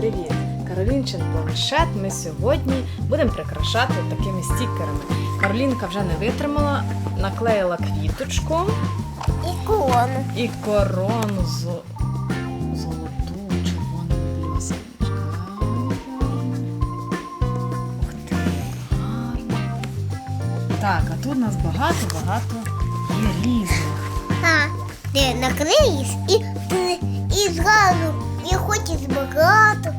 привіт! Каролінчин планшет ми сьогодні будемо прикрашати такими стікерами. Каролінка вже не витримала, наклеїла квіточку І корону. і корону зо... золоту, червону. Ух ти. Так, а тут у нас багато-багато є різних. А, ти накриєш і, і зразу і хочеш багато,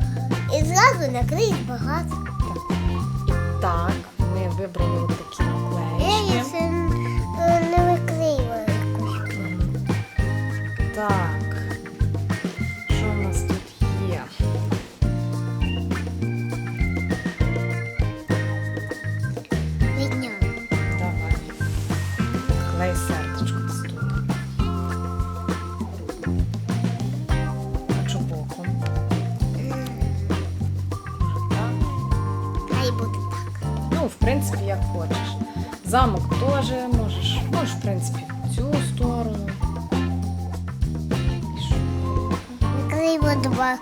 і зразу накриєш багато. Так, ми вибрали такі Я хочеш. Замок теж можеш. Можеш, в принципі, в цю сторону. Що? Два.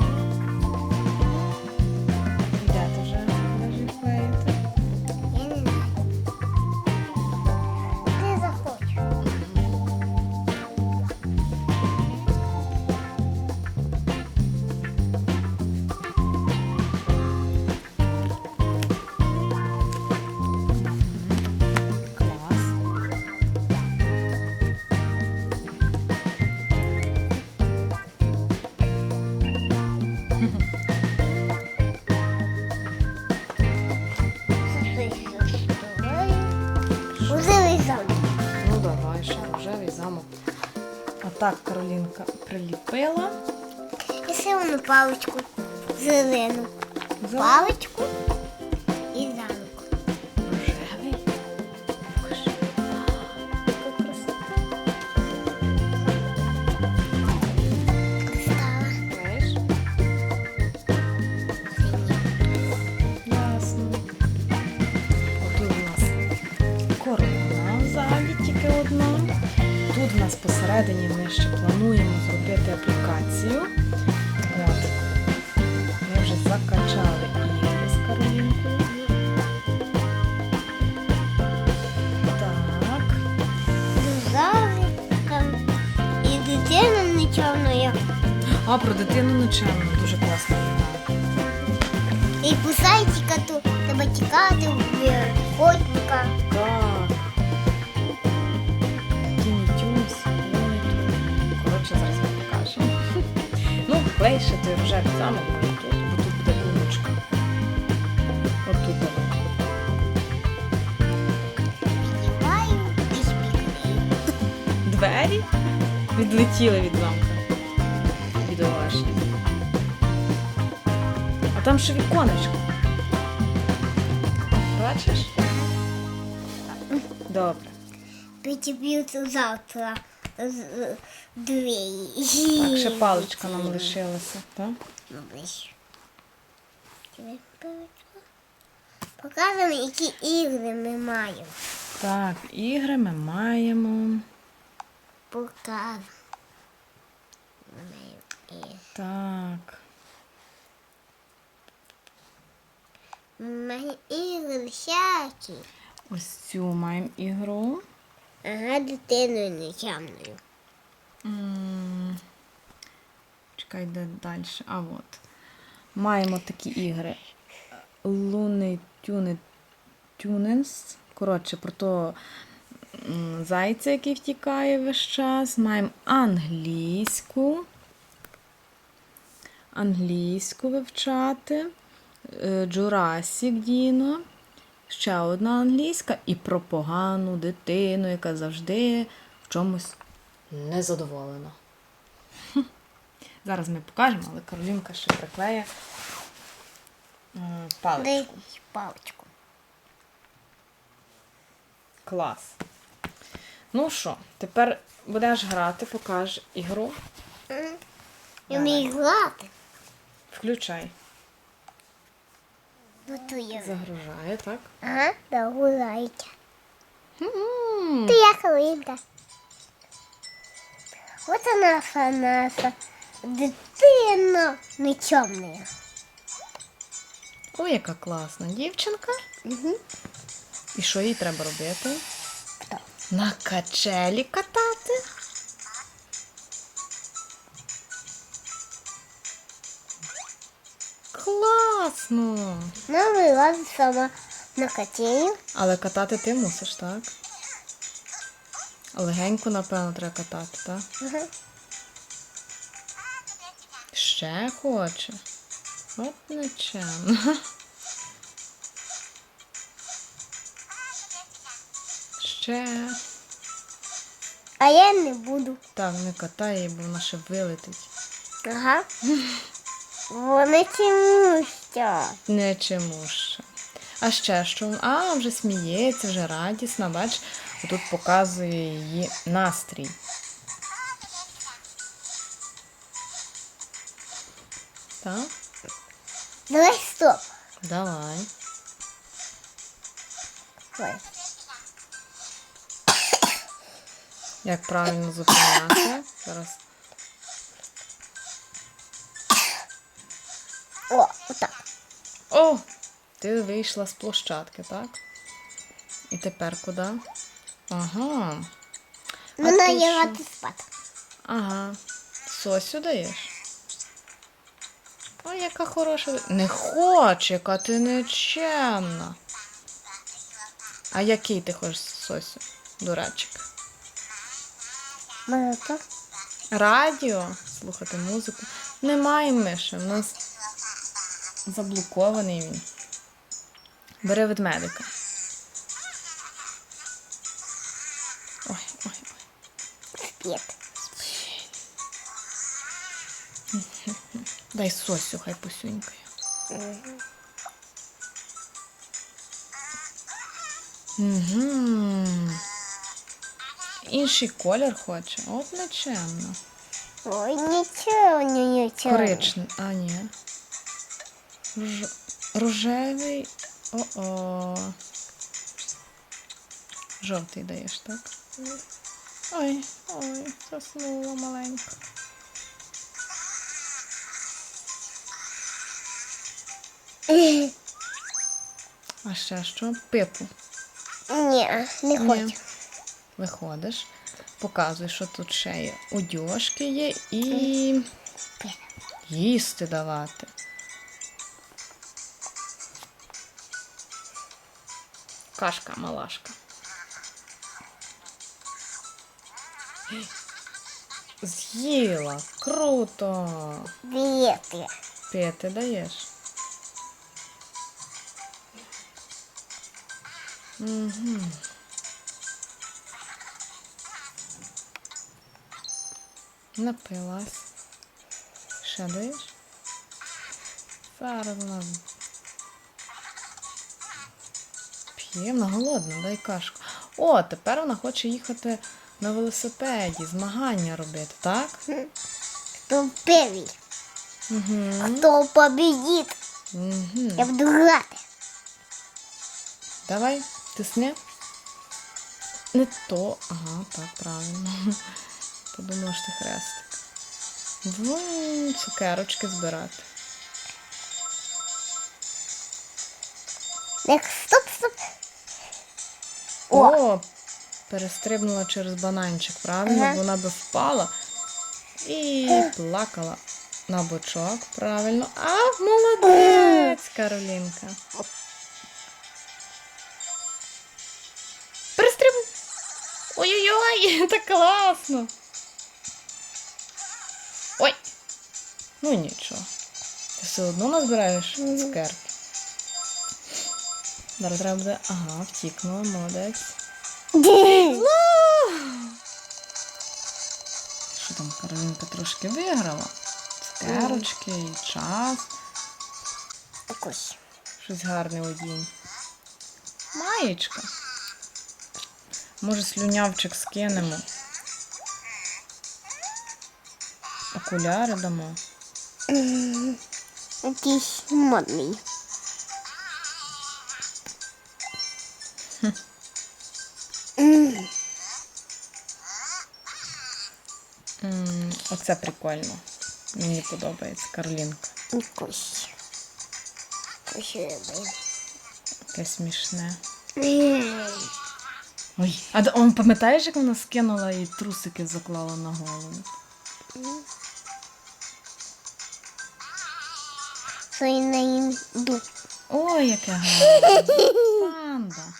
Отак Каролінка приліпила. Одну паличку зелену. За Паличку нас ми ще плануємо зробити аплікацію. От. Ми вже закачали ігри з Каролінкою. Так. Зузариком і дитина нічого. А про дитину нечемно, дуже класно. І писайчика тут треба тікати в котика. Так. Той рожевий замок буде тут, бо тут буде луночка. От тут давай. Піднімаю і спікаю. Двері відлетіли від замка. Бідолашні. А там ще віконечко. Бачиш? Добре. Підіб'ються завтра з двері. Так, ще паличка нам лишилася, так? Показуємо, які ігри ми маємо. Так, ігри ми маємо. Показуємо. Так. Ми маємо ігри всякі. Ось цю маємо ігру. Ага, дитиною нечемною. М, Чекай, де далі. А от. Маємо такі ігри. Луни Тюни Тюненс. Коротше, про то зайця, який втікає весь час. Маємо англійську. Англійську вивчати. Е, Джурасік Діно. Ще одна англійська і про погану дитину, яка завжди в чомусь незадоволена. Зараз ми покажемо, але Каролінка ще приклеє паличку. Дай паличку. Клас. Ну що, тепер будеш грати, покаж ігру. Я вмію грати. Включай. Готує. Загружає, так? Ага. М, Ти я Калинка. От наша наша дитина нечомна. Ой, яка класна дівчинка. Угу. І що їй треба робити? Хто? На качелі катати? Класно! Вона вилазить сама на качелю. Але катати ти мусиш, так? Легенько, напевно, треба катати, так? Угу. Ще хоче. От нечемно. Ще. А я не буду. Так, не катай бо вона ще вилетить. Ага. Вони чомуся. Не чому ще. А ще що? А, вже сміється, вже радісна, бач, тут показує її настрій. Так? Давай стоп. Давай. Ой. Як правильно зупиняти? Зараз. О, отак. О! Ти вийшла з площадки, так? І тепер куди? Ага. Є що? спати. Ага. Сосю даєш? Ой, яка хороша. Не хоче, яка ти нечемна. А який ти хочеш сосю? Дурачик. Радіо, слухати музику. Немає миші. У нас заблокований він. Бери ведмедика. Ой, ой, ой. Спіт. Дай сосю, хай посюнькає. Угу. Інший колір хоче. От нечемно. Ой, нічого, нічого. Коричневий. А, ні. Рож... Рожевий. О-о. Жовтий даєш, так? Ой, ой, заснула маленька. А ще що? Пипу. Ні, не Ні. хочу. Виходиш, показуєш, що тут ще є. Одяжки є і їсти давати. Кашка малашка. З'їла. Круто. Дієти. Пити даєш. Угу. Напилась. Ще даєш? Зараз вона вона голодна, дай кашку. О, тепер вона хоче їхати на велосипеді, змагання робити, так? Хто перший? Угу. Хто победить? Угу. Я буду грати. Давай, тисни. Не то. Ага, так, правильно. Подумала, що ти хрестик. Вон цукерочки збирати. Так, стоп, стоп. О, О, перестрибнула через бананчик, правильно? Ага. Вона би впала і плакала на бочок, правильно. А, молодець, Каролінка. Перестрибнув. Ой-ой-ой, так класно. Ой. Ну нічого. Ти все одно назбираєш цукерки. Зараз треба буде. Ага, втікнула, молодець. Що там, Каролінка трошки виграла? Цукерочки і час. Якось. Щось гарне одінь. Маєчка. Може, слюнявчик скинемо. Окуляри дамо. Якийсь модний. Оце прикольно. Мені подобається. Якось. Боюсь? Яке смішне. Ой, а он пам'ятаєш, як вона скинула і трусики заклала на голову? Ой, яке гарне. Панда.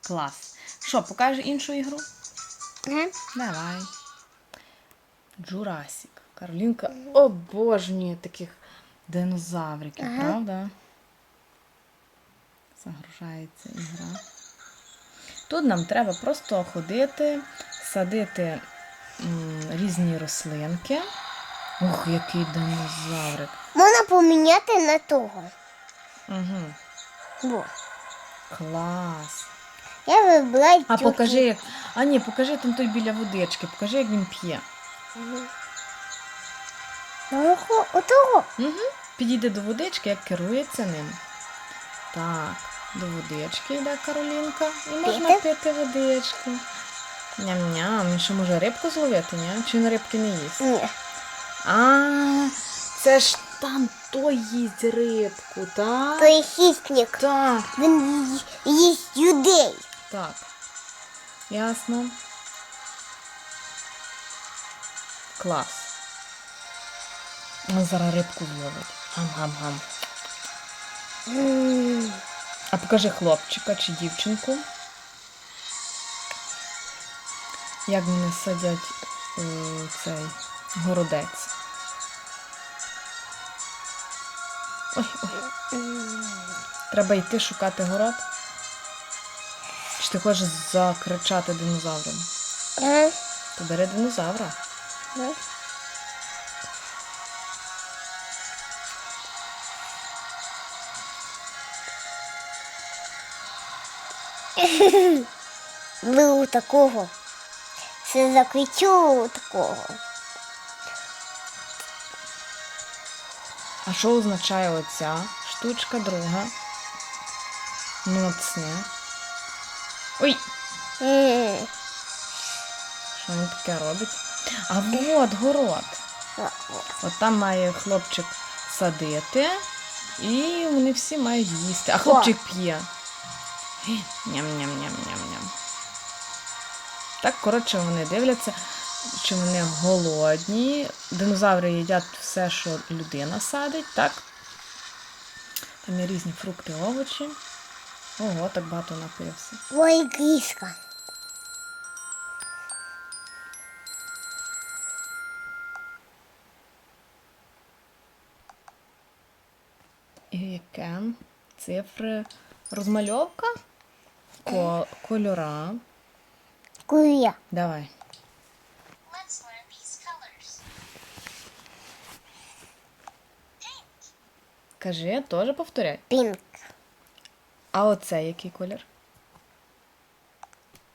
Клас. Що, покажеш іншу ігру? Давай. Джурасік. Каролінка обожнює таких динозавриків, Ага. правда? Загружається ігра. Тут нам треба просто ходити, садити м, різні рослинки. Ух, який динозаврик. Можна поміняти на того. Угу. Во. Клас. Я вибираю А покажи, як. А ні, покажи там той біля водички, покажи, як він п'є. Хо- Отого. Угу. Підійде до водички, як керується ним. Так, до водички йде Каролінка. І можна Пити? пити водичку. Ням-ням. Він що може рибку зловити, ні? Чи на рибки не їсть? Ні. А, це ж там той їсть рибку, так? Той хищник. Так, Він їсть людей. так. Ясно. Клас. Зараз рибку вловить. Гам-гам-гам. А покажи хлопчика чи дівчинку. Як вони садять е, цей городець. Ой, ой. Треба йти шукати город. Чи ти хочеш закричати динозавром? Ага. То бери динозавра. Ага. Был такого. Все закричу такого. А що означає оця штучка друга? Моцне. Ой! Що він таке робить? А от город. От там має хлопчик садити, і вони всі мають їсти. А хлопчик п'є. Ням-ням-ням-ням-ням. Так, коротше, вони дивляться, чи вони голодні. Динозаври їдять все, що людина садить, так? Там є різні фрукти, овочі. Ого, так багато напився. Ой, киска. Яке? Цифри. Розмальовка? Ко- кольора. Куря. Давай. Let's learn these colors. Pink, Кажи, теж повторяй. Пинк. А оце який колір?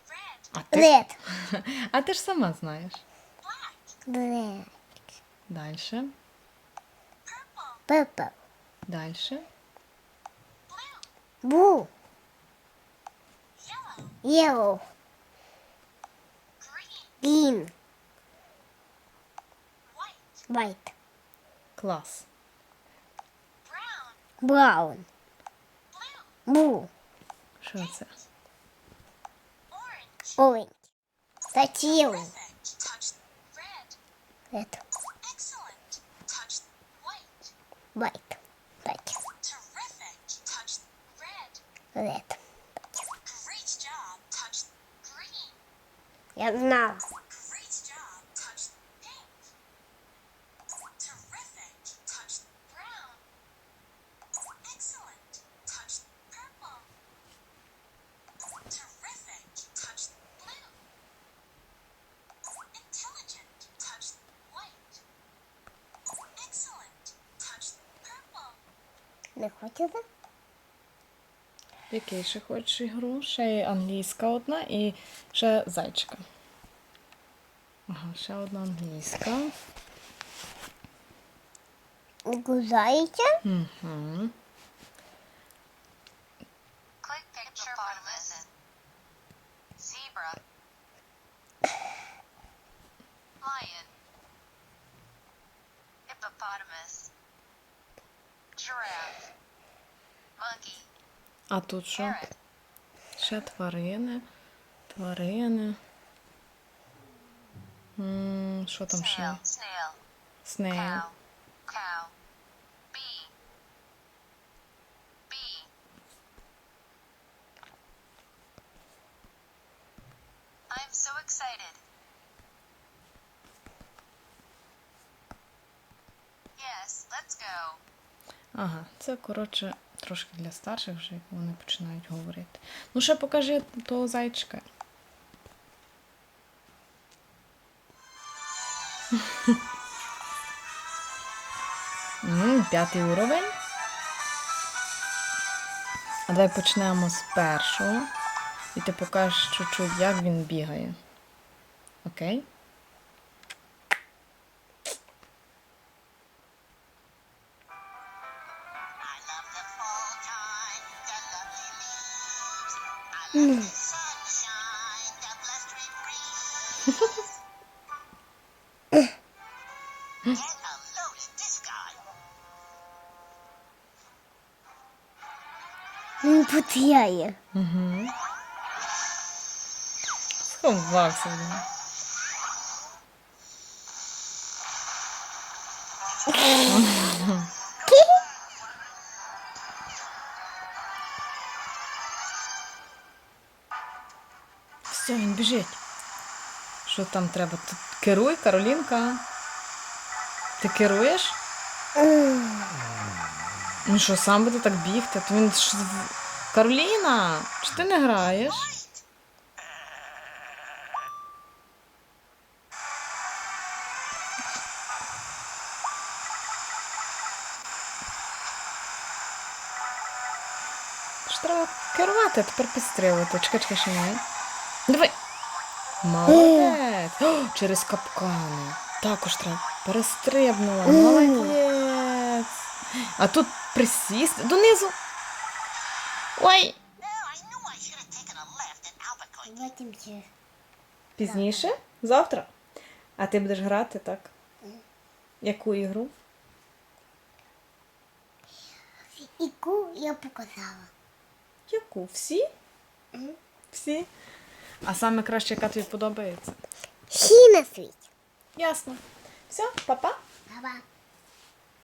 red, А ти, Ред. а ти ж сама знаєш. black, Ред. Далі. purple, Пеппер. Далі. Blue, Бу. yellow, Yellow. green, Green. white, White. Клас. brown, Brown. blue. Що це? orange. Touch red. Red. Excellent. Touch. White. White. Excellent. Touch purple. Не хочете? Який ще хочеш ігру? Ще є англійська одна і ще зайчика. Ага, ще одна англійська. Гузаєте? Угу. Hippopotamus. Giraffe. Monkey. А тут що? Ще тварини. Тварини. Що там ще? Снейл. Ага, це коротше трошки для старших вже, як вони починають говорити. Ну, ще покажи того зайчика. П'ятий уровень. А давай почнемо з першого. І ти покажеш чуть-чуть, як він бігає. Окей? Hum. Não podia. Uhum. Ficou um vlog, Він біжить. Що там треба? Тут керуй, Каролінка. Ти керуєш? Ну що, сам буде так бігти? То він ж... Кароліна, чи ти не граєш? Треба керувати, а тепер підстрілити. Чекай, чекай, ще ні. Давай. Молодець. О, через капкани. Також треба. Перестрибнула. Молодець. А тут присісти донизу. Ой. Пізніше? Завтра? А ти будеш грати, так? Яку ігру? Іку я показала. Яку? Всі? Всі? А саме краще, яка тобі подобається? Всі на світі. Ясно. Все, па-па. Баба.